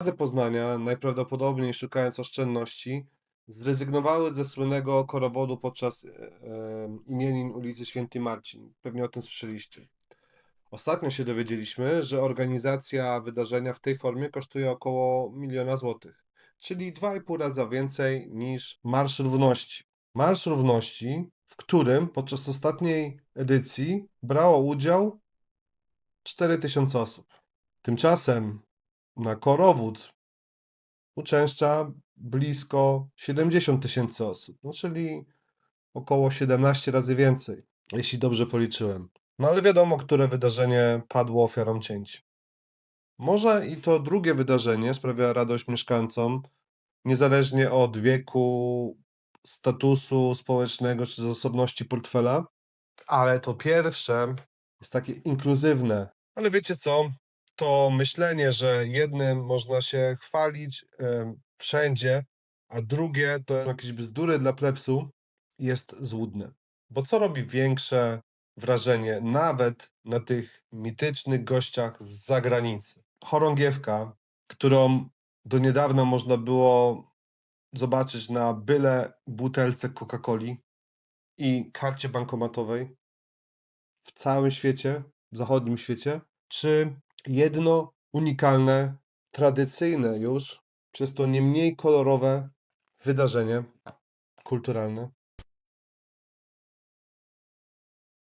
Władze Poznania, najprawdopodobniej szukając oszczędności, zrezygnowały ze słynnego korowodu podczas e, imienin ulicy Święty Marcin. Pewnie o tym słyszeliście. Ostatnio się dowiedzieliśmy, że organizacja wydarzenia w tej formie kosztuje około miliona złotych, czyli 2,5 raza więcej niż Marsz Równości. Marsz Równości, w którym podczas ostatniej edycji brało udział 4000 osób. Tymczasem na korowód uczęszcza blisko 70 tysięcy osób, no czyli około 17 razy więcej, jeśli dobrze policzyłem. No ale wiadomo, które wydarzenie padło ofiarą cięć. Może i to drugie wydarzenie sprawia radość mieszkańcom, niezależnie od wieku, statusu społecznego czy zasobności portfela, ale to pierwsze jest takie inkluzywne. Ale wiecie co? To myślenie, że jednym można się chwalić em, wszędzie, a drugie to jakieś bzdury dla plebsu, jest złudne. Bo co robi większe wrażenie nawet na tych mitycznych gościach z zagranicy? Chorągiewka, którą do niedawna można było zobaczyć na byle butelce Coca-Coli i karcie bankomatowej w całym świecie, w zachodnim świecie, czy jedno unikalne, tradycyjne już, przez to nie mniej kolorowe wydarzenie kulturalne,